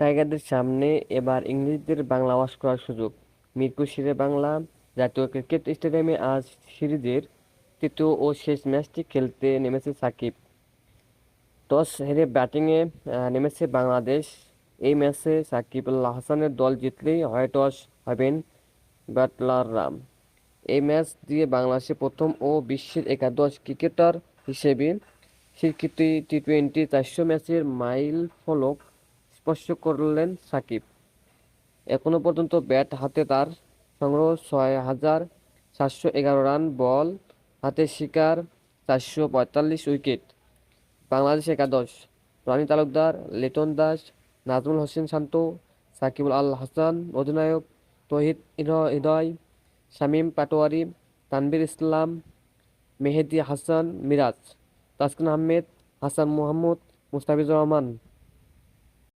টাইগারদের সামনে এবার ইংরেজদের বাংলা ওয়াশ করার সুযোগ। মিরপুর শেরে বাংলা জাতীয় ক্রিকেট স্টেডিয়ামে আজ সিরিজের তৃতীয় ও শেষ ম্যাচটি খেলতে নেমেছে সাকিব। টস হেরে ব্যাটিংয়ে নেমেছে বাংলাদেশ। এই ম্যাচে সাকিব আল হাসানের দল জিতলেই হয় টস, হবেন ব্যাটলাররা এই ম্যাচ দিয়ে বাংলাদেশে প্রথম ও বিশ্বের একাদশ ক্রিকেটার হিসেবে স্বীকৃতি টি টোয়েন্টি চারশো ম্যাচের মাইল ফলক স্পর্শ করলেন সাকিব। এখনও পর্যন্ত ব্যাট হাতে তার সংগ্রহ ছয় হাজার সাতশো এগারো রান, বল হাতে শিকার চারশো পঁয়তাল্লিশ উইকেট। বাংলাদেশ একাদশ, রনি তালুকদার লিটন দাস, নাজমুল হোসেন শান্ত, সাকিবুল আল হাসান, অধিনায়ক তহিদ হৃদয়- শামীম পাটোয়ারি, তানভীর ইসলাম, মেহেদি হাসান মিরাজ, তাসকিন আহমেদ, হাসান মোহাম্মদ, মুস্তাফিজুর রহমান।